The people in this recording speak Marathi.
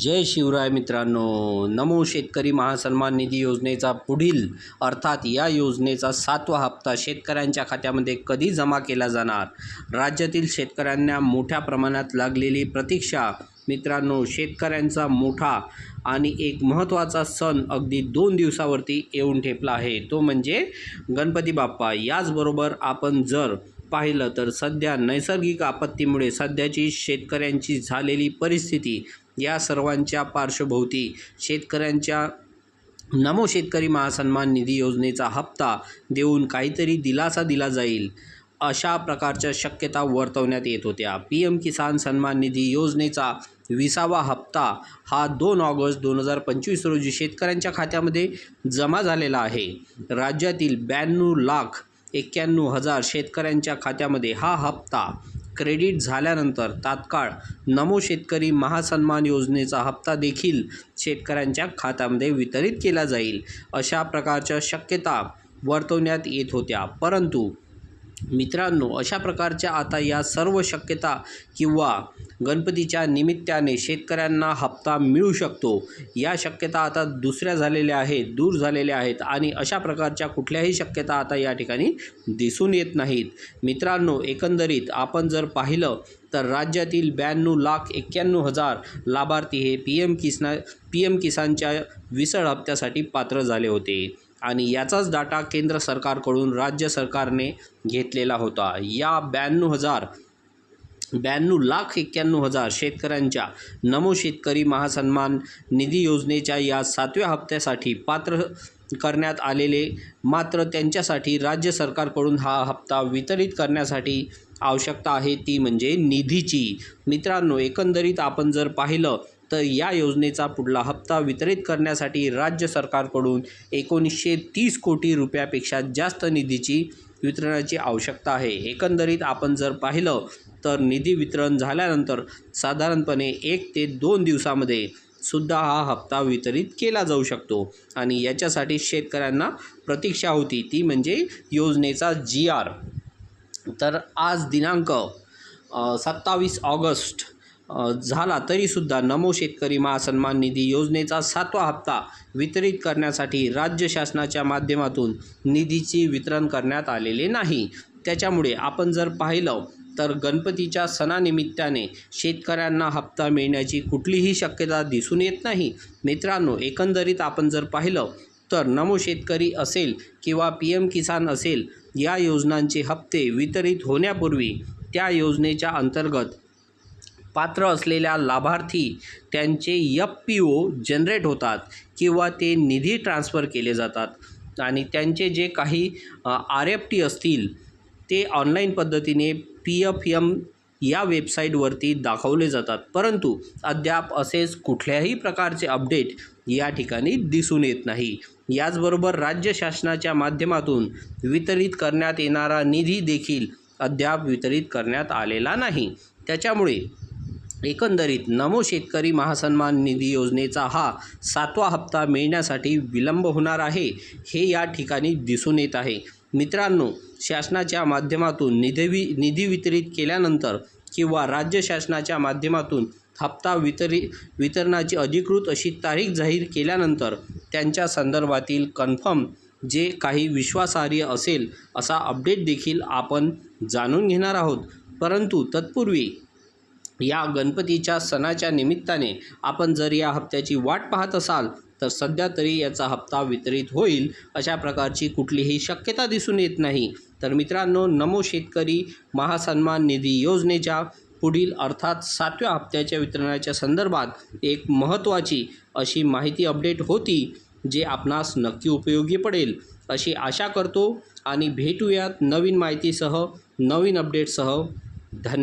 जय शिवराय मित्रांनो. नमो शेतकरी महासन्मान निधी योजनेचा पुढील अर्थात या योजनेचा सातवा हप्ता शेतकऱ्यांच्या खात्यामध्ये कधी जमा केला जाणार? राज्यातील शेतकऱ्यांना मोठ्या प्रमाणात लागलेली प्रतीक्षा. मित्रांनो शेतकऱ्यांचा मोठा आणि एक महत्त्वाचा सण अगदी दोन दिवसावरती येऊन ठेपला आहे. तो म्हणजे गणपती बाप्पा. याचबरोबर आपण जर पाहिलं तर सध्या नैसर्गिक आपत्तीमुळे सध्याची शेतकऱ्यांची झालेली परिस्थिती या सर्वांच्या पार्श्वभोवती शेतकऱ्यांच्या नमो शेतकरी महासन्मान निधी योजनेचा हप्ता देऊन काहीतरी दिलासा दिला जाईल अशा प्रकारच्या शक्यता वर्तवण्यात येत होत्या. पी एम किसान सन्मान निधी योजनेचा विसावा हप्ता हा दोन ऑगस्ट दोन हजार पंचवीस रोजी शेतकऱ्यांच्या खात्यामध्ये जमा झालेला आहे. राज्यातील ब्याण्णव लाख एक्क्याण्णव हजार शेतकऱ्यांच्या खात्यामध्ये हा हप्ता क्रेडिट झाल्यानंतर तात्काळ नमो शेतकरी महासन्मान योजनेचा हप्ता देखील शेतकऱ्यांच्या खात्यामध्ये वितरित केला जाईल अशा प्रकारच्या शक्यता वर्तवण्यात येत होत्या. परंतु मित्रांनो अशा प्रकारच्या आता या सर्व शक्यता किंवा गणपतीच्या निमित्ताने शेतकऱ्यांना हप्ता मिळू शकतो. या शक्यता आता दुसऱ्या झालेल्या आहेत दूर झालेल्या आहेत आणि अशा प्रकारच्या कुठल्याही शक्यता आता या ठिकाणी दिसून येत नाहीत. मित्रांनो एकंदरीत आपण जर पाहिलं तर राज्यातील ब्याण्णव लाख एक्क्याण्णव हजार लाभार्थी हे पी एम किसना पी एम किसानच्या विसळ हप्त्यासाठी पात्र झाले होते. आणि याचाच डाटा केंद्र सरकारकडून राज्य सरकारने घेतलेला होता. या ब्याण्णव हजार ब्याण्णव लाख एक्क्याण्णव हजार शेतकऱ्यांच्या नमो शेतकरी महासन्मान निधी योजनेच्या या सातव्या हप्त्यासाठी पात्र करण्यात आलेले मात्र त्यांच्यासाठी राज्य सरकारकडून हा हप्ता वितरित करण्यासाठी आवश्यकता आहे ती म्हणजे निधीची. मित्रांनो एकंदरीत आपण जर पाहिलं तर या योजनेचा पुढला हप्ता वितरित करण्यासाठी राज्य सरकारकडून एकोणीसशे तीस कोटी रुपयापेक्षा जास्त निधीची वितरणाची आवश्यकता आहे. एकंदरीत आपण जर पाहिलं तर निधी वितरण झाल्यानंतर साधारणपणे एक ते दोन दिवसामध्ये सुद्धा हा हप्ता वितरित केला जाऊ शकतो आणि याच्यासाठी शेतकऱ्यांना प्रतीक्षा होती. ती म्हणजे योजनेचा जी आर. तर आज दिनांक सत्तावीस ऑगस्ट झाला तरीसुद्धा नमो शेतकरी महासन्मान निधी योजनेचा सातवा हप्ता वितरित करण्यासाठी राज्य शासनाच्या माध्यमातून निधीचे वितरण करण्यात आलेले नाही. त्याच्यामुळे आपण जर पाहिलं तर गणपतीच्या सणानिमित्ताने शेतकऱ्यांना हप्ता मिळण्याची कुठलीही शक्यता दिसून येत नाही. मित्रांनो एकंदरीत आपण जर पाहिलं तर नमो शेतकरी असेल किंवा पी एम किसान असेल या योजनांचे हप्ते वितरित होण्यापूर्वी त्या योजनेच्या अंतर्गत पात्र असलेल्या लाभार्थी त्यांचे यप पी ओ जनरेट होतात किंवा ते निधी ट्रान्स्फर केले जातात. आणि त्यांचे जे काही आर एफ टी असतील ते ऑनलाईन पद्धतीने पी एफ एम या वेबसाईटवरती दाखवले जातात. परंतु अद्याप असेच कुठल्याही प्रकारचे अपडेट या ठिकाणी दिसून येत नाही. याचबरोबर राज्य शासनाच्या माध्यमातून वितरित करण्यात येणारा निधी देखील अद्याप वितरित करण्यात आलेला नाही. त्याच्यामुळे एकंदरीत नमो शेतकरी महासन्मान निधी योजनेचा हा सातवा हप्ता मिळण्यासाठी विलंब होणार आहे हे या ठिकाणी दिसून येत आहे. मित्रांनो शासनाच्या माध्यमातून निधी निधी वितरित केल्यानंतर किंवा राज्य शासनाच्या माध्यमातून हप्ता वितरी वितरणाची अधिकृत अशी तारीख जाहीर केल्यानंतर त्यांच्या संदर्भातील कन्फर्म जे काही विश्वासार्ह असेल असा अपडेट देखील आपण जाणून घेणार आहोत. परंतु तत्पूर्वी या गणपतीच्या सणाच्या निमित्ताने आपण जर या हप्त्याची वाट पाहत असाल तर सध्या तरी याचा हप्ता वितरित होईल अशा प्रकारची कुठलीही शक्यता दिसून येत नाही. तर मित्रांनो नमो शेतकरी महासन्मान निधी योजनेच्या पुढील अर्थात सातव्या हप्त्याच्या वितरणाच्या संदर्भात एक महत्त्वाची अशी माहिती अपडेट होती जे आपणास नक्की उपयोगी पडेल. अशी आशा करतो आणि भेटूयात नवीन माहितीसह नवीन अपडेटसह. धन्य